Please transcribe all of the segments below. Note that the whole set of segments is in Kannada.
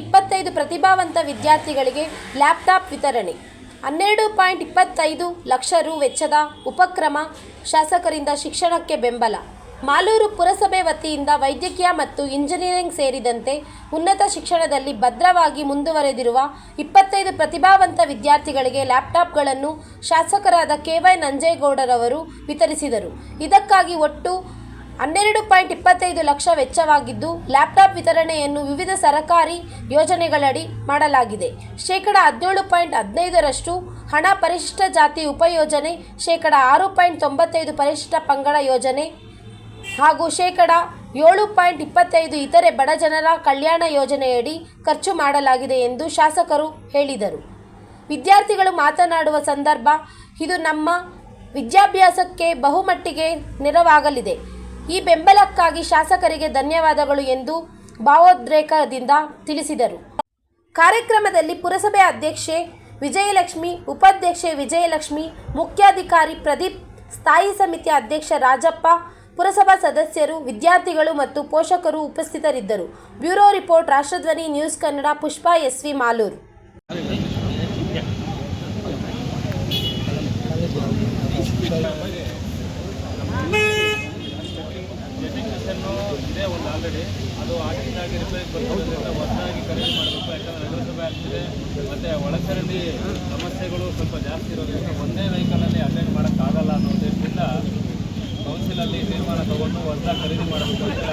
ಇಪ್ಪತ್ತೈದು ಪ್ರತಿಭಾವಂತ ವಿದ್ಯಾರ್ಥಿಗಳಿಗೆ ಲ್ಯಾಪ್ಟಾಪ್ ವಿತರಣೆ. ಹನ್ನೆರಡು ಪಾಯಿಂಟ್ ಇಪ್ಪತ್ತೈದು ಲಕ್ಷ ರು ವೆಚ್ಚದ ಉಪಕ್ರಮ ಶಾಸಕರಿಂದ ಶಿಕ್ಷಣಕ್ಕೆ ಬೆಂಬಲ. ಮಾಲೂರು ಪುರಸಭೆ ವತಿಯಿಂದ ವೈದ್ಯಕೀಯ ಮತ್ತು ಇಂಜಿನಿಯರಿಂಗ್ ಸೇರಿದಂತೆ ಉನ್ನತ ಶಿಕ್ಷಣದಲ್ಲಿ ಭದ್ರವಾಗಿ ಮುಂದುವರೆದಿರುವ ಇಪ್ಪತ್ತೈದು ಪ್ರತಿಭಾವಂತ ವಿದ್ಯಾರ್ಥಿಗಳಿಗೆ ಲ್ಯಾಪ್ಟಾಪ್ಗಳನ್ನು ಶಾಸಕರಾದ ಕೆ ವೈ ನಂಜೇಗೌಡರವರು ವಿತರಿಸಿದರು. ಇದಕ್ಕಾಗಿ ಒಟ್ಟು ಹನ್ನೆರಡು ಪಾಯಿಂಟ್ ಇಪ್ಪತ್ತೈದು ಲಕ್ಷ ವೆಚ್ಚವಾಗಿದ್ದು ಲ್ಯಾಪ್ಟಾಪ್ ವಿತರಣೆಯನ್ನು ವಿವಿಧ ಸರಕಾರಿ ಯೋಜನೆಗಳಡಿ ಮಾಡಲಾಗಿದೆ. ಶೇಕಡ ಹದಿನೇಳು ಪಾಯಿಂಟ್ ಹದಿನೈದರಷ್ಟು ಹಣ ಪರಿಶಿಷ್ಟ ಜಾತಿ ಉಪಯೋಜನೆ, ಶೇಕಡ ಆರು ಪಾಯಿಂಟ್ ತೊಂಬತ್ತೈದು ಪರಿಶಿಷ್ಟ ಪಂಗಡ ಯೋಜನೆ ಹಾಗೂ ಶೇಕಡ ಏಳು ಪಾಯಿಂಟ್ ಇಪ್ಪತ್ತೈದು ಇತರೆ ಬಡಜನರ ಕಲ್ಯಾಣ ಯೋಜನೆಯಡಿ ಖರ್ಚು ಮಾಡಲಾಗಿದೆ ಎಂದು ಶಾಸಕರು ಹೇಳಿದರು. ವಿದ್ಯಾರ್ಥಿಗಳು ಮಾತನಾಡುವ ಸಂದರ್ಭ, ಇದು ನಮ್ಮ ವಿದ್ಯಾಭ್ಯಾಸಕ್ಕೆ ಬಹುಮಟ್ಟಿಗೆ ನೆರವಾಗಲಿದೆ. ಈ ಬೆಂಬಲಕ್ಕಾಗಿ ಶಾಸಕರಿಗೆ ಧನ್ಯವಾದಗಳು ಎಂದು ಭಾವೋದ್ರೇಕದಿಂದ ತಿಳಿಸಿದರು. ಕಾರ್ಯಕ್ರಮದಲ್ಲಿ ಪುರಸಭೆ ಅಧ್ಯಕ್ಷೆ ವಿಜಯಲಕ್ಷ್ಮಿ, ಉಪಾಧ್ಯಕ್ಷೆ ವಿಜಯಲಕ್ಷ್ಮಿ, ಮುಖ್ಯಾಧಿಕಾರಿ ಪ್ರದೀಪ್, ಸ್ಥಾಯಿ ಸಮಿತಿ ಅಧ್ಯಕ್ಷ ರಾಜಪ್ಪ, ಪುರಸಭಾ ಸದಸ್ಯರು, ವಿದ್ಯಾರ್ಥಿಗಳು ಮತ್ತು ಪೋಷಕರು ಉಪಸ್ಥಿತರಿದ್ದರು. Bureau report, Rashtradhwani, news Kannada, Pushpa, SV Malur. ಯಾಕಂದರೆ ನಗರಸಭೆ ಆಗ್ತಿದೆ. ಮತ್ತು ಒಳಚರಂಡಿ ಸಮಸ್ಯೆಗಳು ಸ್ವಲ್ಪ ಜಾಸ್ತಿ ಇರೋದ್ರಿಂದ ಒಂದೇ ವೆಹಿಕಲಲ್ಲಿ ಅಟೆಂಡ್ ಮಾಡೋಕ್ಕಾಗಲ್ಲ ಅನ್ನೋ ಉದ್ದೇಶದಿಂದ ಕೌನ್ಸಿಲಲ್ಲಿ ತೀರ್ಮಾನ ತಗೊಂಡು ಹೊಸ ಖರೀದಿ ಮಾಡಬೇಕು ಅಂತ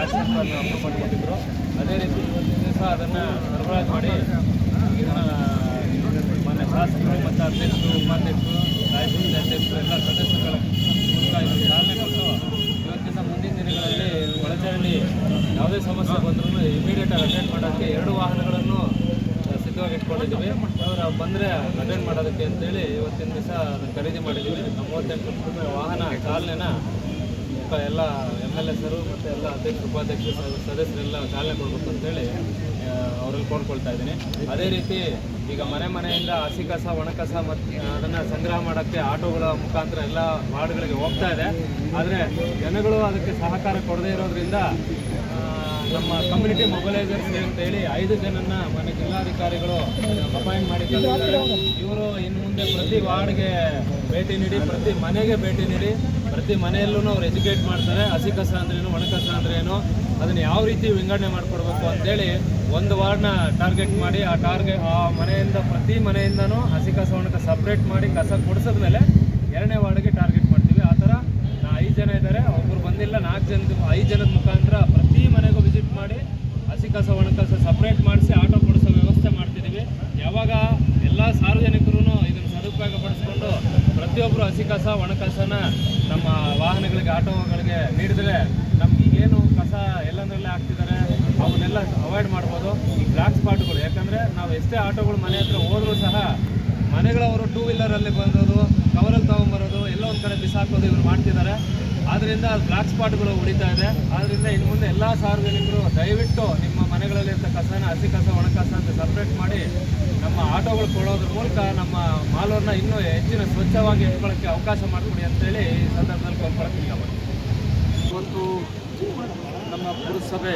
ಮಾಡಿಕೊಟ್ಟಿದ್ರು ಅದೇ ರೀತಿ ಇವತ್ತಿನ ದಿವಸ ಅದನ್ನು ಸರಬರಾಜು ಮಾಡಿ ಇದನ್ನು ಮಾನ್ಯ ಶಾಸಕರು ಮತ್ತು ಅಧ್ಯಕ್ಷರು, ಉಪಾಧ್ಯಕ್ಷರು ರಾಯಚೂರಿನ ಅಧ್ಯಕ್ಷರು, ಎಲ್ಲ ಸದಸ್ಯರುಗಳ ಮೂಲಕ ಇದನ್ನು ಚಾಲನೆ ಕೊಟ್ಟು ಇವತ್ತಿನ ಮುಂದಿನ ದಿನಗಳಲ್ಲಿ ಒಳಚರಂಡಿ ಯಾವುದೇ ಸಮಸ್ಯೆ ಬಂದರೂ ಅವರು ಬಂದರೆ ಅಟೆಂಡ್ ಮಾಡೋದಕ್ಕೆ ಅಂತೇಳಿ ಇವತ್ತಿನ ದಿವಸ ಅದನ್ನು ಖರೀದಿ ಮಾಡಿದ್ದೀವಿ. ಮೂವತ್ತೆಂಟು ರೂಪಾಯಿ ವಾಹನ, ಚಾಲನೆನ ಎಲ್ಲ ಎಂ ಎಲ್ ಎಸರು ಮತ್ತು ಎಲ್ಲ ಅಧ್ಯಕ್ಷರು ಉಪಾಧ್ಯಕ್ಷರು ಸದಸ್ಯರೆಲ್ಲ ಚಾಲನೆ ಕೊಡಬೇಕು ಅಂತೇಳಿ ಅವ್ರಲ್ಲಿ ಕೋರ್ಕೊಳ್ತಾ ಇದ್ದೀನಿ. ಅದೇ ರೀತಿ ಈಗ ಮನೆ ಮನೆಯಿಂದ ಹಸಿ ಕಸ, ಒಣ ಕಸ ಮತ್ತು ಅದನ್ನು ಸಂಗ್ರಹ ಮಾಡೋಕ್ಕೆ ಆಟೋಗಳ ಮುಖಾಂತರ ಎಲ್ಲ ವಾರ್ಡ್ಗಳಿಗೆ ಹೋಗ್ತಾ ಇದೆ. ಆದರೆ ಜನಗಳು ಅದಕ್ಕೆ ಸಹಕಾರ ಕೊಡದೇ ಇರೋದ್ರಿಂದ ನಮ್ಮ ಕಮ್ಯುನಿಟಿ ಅಂತ ಅಂತೇಳಿ ಐದು ಜನನ್ನ ಮನೆ ಜಿಲ್ಲಾಧಿಕಾರಿಗಳು ಅಪಾಯಿಂಟ್ ಮಾಡಿದ್ದಾರೆ. ಇವರು ಇನ್ನು ಮುಂದೆ ಪ್ರತಿ ವಾರ್ಡ್ಗೆ ಭೇಟಿ ನೀಡಿ, ಪ್ರತಿ ಮನೆಗೆ ಭೇಟಿ ನೀಡಿ, ಪ್ರತಿ ಮನೆಯಲ್ಲೂ ಅವ್ರು ಎಜುಕೇಟ್ ಮಾಡ್ತಾರೆ. ಹಸಿ ಕಸ ಅಂದ್ರೇನು ಒಣ ಕಸ ಅಂದ್ರೇನು ಅದನ್ನು ಯಾವ ರೀತಿ ವಿಂಗಡಣೆ ಮಾಡಿಕೊಡ್ಬೇಕು ಅಂತೇಳಿ ಒಂದು ವಾರ್ಡ್ನ ಟಾರ್ಗೆಟ್ ಮಾಡಿ, ಆ ಟಾರ್ಗೆಟ್ ಆ ಮನೆಯಿಂದ ಪ್ರತಿ ಮನೆಯಿಂದನೂ ಹಸಿ ಕಸ, ಒಣ ಕಸ ಸಪ್ರೇಟ್ ಮಾಡಿ ಕಸ ಕೊಡಿಸಿದ್ಮೇಲೆ ಎರಡನೇ ವಾರ್ಡ್ಗೆ ಟಾರ್ಗೆಟ್ ಮಾಡ್ತೀವಿ. ಆ ಥರ ಐದು ಜನ ಇದ್ದಾರೆ. ಒಬ್ಬರು ಬಂದಿಲ್ಲ, ನಾಲ್ಕು ಜನದ ಐದು ಜನದ ಮುಖಾಂತರ ಪ್ರತಿ ಮನೆಗೂ ವಿಸಿಟ್ ಮಾಡಿ, ಹಸಿ ಕಸ, ಒಣ ಕಸ ಸಪ್ರೇಟ್ ಮಾಡಿಸಿ ಆಟೋ ಕೊಡಿಸೋ ವ್ಯವಸ್ಥೆ ಮಾಡ್ತಿದ್ದೀವಿ. ಯಾವಾಗ ಎಲ್ಲ ಸಾರ್ವಜನಿಕರು ಇದನ್ನು ಸದುಪಯೋಗ ಪಡಿಸ್ಕೊಂಡು ಪ್ರತಿಯೊಬ್ಬರು ಹಸಿ ಕಸ, ಒಣ ಕಸನ ನಮ್ಮ ವಾಹನಗಳಿಗೆ ಆಟೋಗಳಿಗೆ ನೀಡಿದರೆ ನಮ್ಗೆ ಏನು ಕಸ ಎಲ್ಲಂದ್ರಲ್ಲೇ ಹಾಕ್ತಿದ್ದಾರೆ, ಅವನ್ನೆಲ್ಲ ಅವಾಯ್ಡ್ ಮಾಡ್ಬೋದು. ಈ ಬ್ಲ್ಯಾಕ್ ಸ್ಪಾಟ್ಗಳು ಯಾಕಂದರೆ ನಾವು ಎಷ್ಟೇ ಆಟೋಗಳು ಮನೆ ಹತ್ರ ಹೋದರೂ ಸಹ ಮನೆಗಳವರು ಟೂ ವೀಲರಲ್ಲಿ ಬಂದೋದು ಕವರಲ್ಲಿ ತೊಗೊಂಬರೋದು, ಎಲ್ಲ ಒಂದು ಕಡೆ ಬಿಸಾಕೋದು ಇವರು ಮಾಡ್ತಿದ್ದಾರೆ. ಆದ್ದರಿಂದ ಬ್ಲಾಕ್ ಸ್ಪಾಟ್ಗಳು ಉಳಿತಾ ಇದೆ. ಆದ್ದರಿಂದ ಇನ್ನು ಮುಂದೆ ಎಲ್ಲ ಸಾರ್ವಜನಿಕರು ದಯವಿಟ್ಟು ನಿಮ್ಮ ಮನೆಗಳಲ್ಲಿರ್ತ ಕಸನ ಹಸಿ ಕಸ ಒಣ ಕಸ ಅಂತ ಸಪ್ರೇಟ್ ಮಾಡಿ ನಮ್ಮ ಆಟೋಗಳು ಕೊಡೋದ್ರ ಮೂಲಕ ನಮ್ಮ ಮಾಲೂರನ್ನ ಇನ್ನೂ ಹೆಚ್ಚಿನ ಸ್ವಚ್ಛವಾಗಿ ಇಟ್ಕೊಳ್ಳೋಕ್ಕೆ ಅವಕಾಶ ಮಾಡಿಕೊಡಿ ಅಂತೇಳಿ ಈ ಸಂದರ್ಭದಲ್ಲಿ ಕೋರ್ಕೊಳಕ್ಕೆ ಇಲ್ಲ ಇವತ್ತು ನಮ್ಮ ಪುರಸಭೆ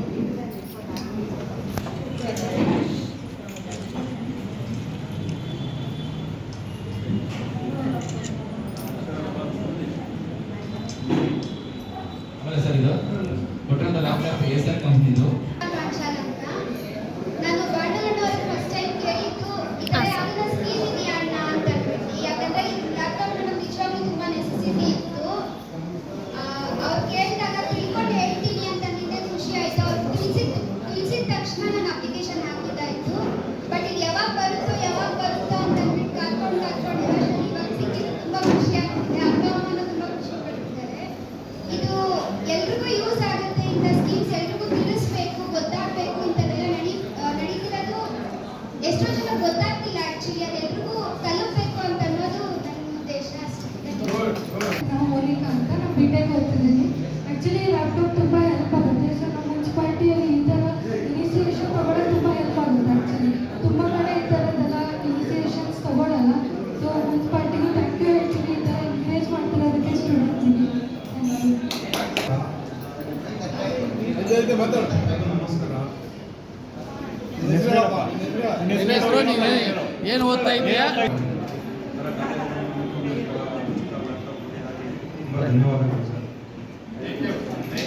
ಕೊಟ್ಟಿರೋಂಥ ಲ್ಯಾಪ್ಟಾಪ್ ಎ ಸರ್ ಕಂಪ್ನಿದು ಟೆಕ್ ಓದ್ತಿದ್ದೀನಿ ಆ್ಯಕ್ಚುಲಿ ಲ್ಯಾಪ್ಟಾಪ್ ತುಂಬ ಹೆಲ್ಪ್ ಆಗುತ್ತೆ. ಸೊ ನಮ್ಮ ಮುನ್ಸಿಪಾಲ್ಟಿಯಲ್ಲಿ ಈ ಥರ ಇನಿಷಿಯೇಷನ್ ತೊಗೊಳಕ್ಕೆ ತುಂಬ ಹೆಲ್ಪ್ ಆಗುತ್ತೆ ಆ್ಯಕ್ಚುಲಿ ತುಂಬ ಕಡೆ ಈ ಥರದ್ದೆಲ್ಲ ಇನಿಷಿಯೇಷನ್ಸ್ ತೊಗೊಳಲ್ಲ. ಸೊ ಮುನ್ಸಿಪಾಲ್ಟಿಗೆ ಥ್ಯಾಂಕ್ ಯು ಆ್ಯಕ್ಚುಲಿ ಈ ಥರ ಎನ್ಕರೇಜ್ ಮಾಡ್ತಿರೋದಕ್ಕೆ ಸ್ಟೂಡೆಂಟ್ಸಿಗೆ ಏನು ಓದ್ತಾ ಇದೆಯಾ ಧನ್ಯವಾದಗಳು